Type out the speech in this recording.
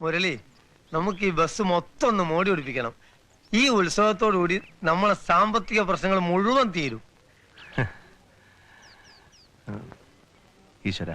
മുരളി നമുക്ക് ഈ ബസ് മൊത്തം ഒന്ന് മോടി പിടിപ്പിക്കണം. ഈ ഉത്സവത്തോടുകൂടി നമ്മളെ സാമ്പത്തിക പ്രശ്നങ്ങൾ മുഴുവൻ തീരും. ഈശ്വര.